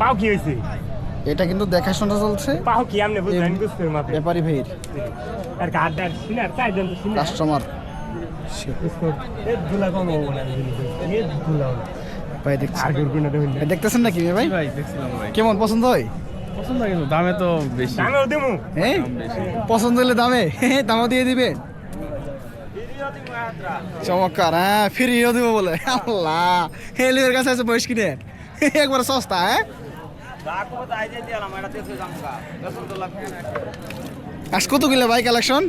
পাও কি হয়েছে? এটা কিন্তু দেখাশোনা চলছে। পাও কি আমনে বুঝলেন? বুঝতে মাপে ব্যাপারী ভাইয়ের। আর সিনার চাইজন সিনার। কাস্টমার। ভাই দেখছি। দেখতেছেন নাকি কেমন পছন্দ হয়? পছন্দ কিন্তু দামে তো বেশি। দামেও দেবো। হ্যাঁ? পছন্দ হলে দামে। দামও দিয়ে দিবে। চমৎকার হ্যাঁ ফ্রিও দিব বলে। আল্লাহ। হেলিওর কাছে আছে বয়স কিনে একবার সস্তা হ্যাঁ? আজ কত কিলো ভাই কালেকশন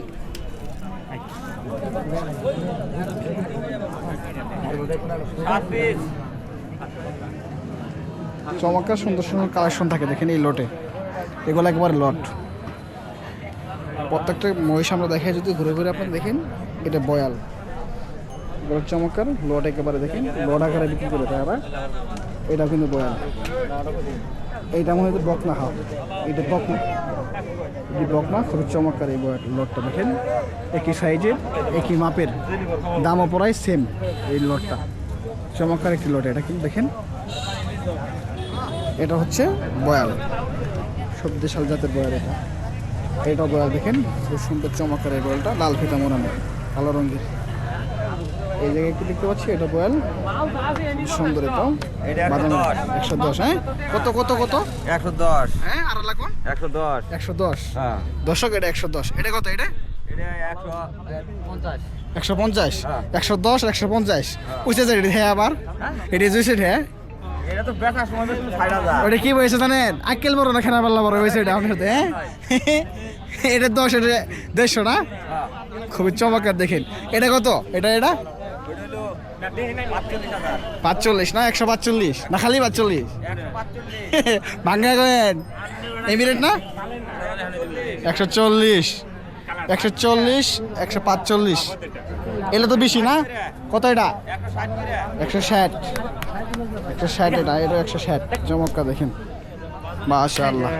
চমৎকার সুন্দর সুন্দর কালেকশন থাকে, দেখেন এই লটে এগুলো একবার লট প্রত্যেকটা মহিষ আমরা দেখে যদি ঘুরে ঘুরে আপনারা দেখেন, এটা বয়াল। চমৎকার লট একেবারে দেখেন লট আকারে বিক্রি করে তারা এটা কিন্তু বয়াল এইটা মনে হয় বকনা হাও এটা বকনা। এই বকনা, খুবই চমৎকার এই বয়াল লটটা দেখেন। একই সাইজের, একই মাপের। দামও পড়ায় সেম এই লটটা। চমৎকার একটি লট এটা কিন্তু দেখেন। এটা হচ্ছে বয়াল সব দেশাল জাতের বয়াল এটা। এটা বয়াল দেখেন। খুব সুন্দর চমৎকার এই বয়ালটা লাল ফিতা মোড়ানো কালো রঙের। এই জায়গায় কি দেখতে পাচ্ছি? এটা বয়াল। সুন্দর এটাও একশো দশ হ্যাঁ? কত কত কত? একশো দশ। হ্যাঁ আর লাগুন একশো দশ। একশো দশ। হ্যাঁ। দশক এটা একশো দশ। এটা কত এটা? এটা একশো পঞ্চাশ। একশো হ্যাঁ। একশো দশ একশো পঞ্চাশ। যায় হ্যাঁ আবার? এটা জুইছে হ্যাঁ? এটা হাজার। ওটা কি জানেন? আক্কেল বড় না খানা পাল্লা বড় হয়েছে এটা আপনার হ্যাঁ? এটা দশ এটা দেড়শো না? খুবই চমৎকার দেখেন। এটা কত? এটা এটা? পাঁচচল্লিশ না, একশো পাঁচচল্লিশ? না, খালি পাঁচচল্লিশ? ভাঙ্গা কেন এমিরেট না? একশো চল্লিশ। একশো চল্লিশ, একশো পাঁচচল্লিশ। এলে তো বেশি না? কত এটা? একশো ষাট। একশো ষাট এটা এটা একশো ষাট। চমৎকার, দেখেন। মাশা আল্লাহ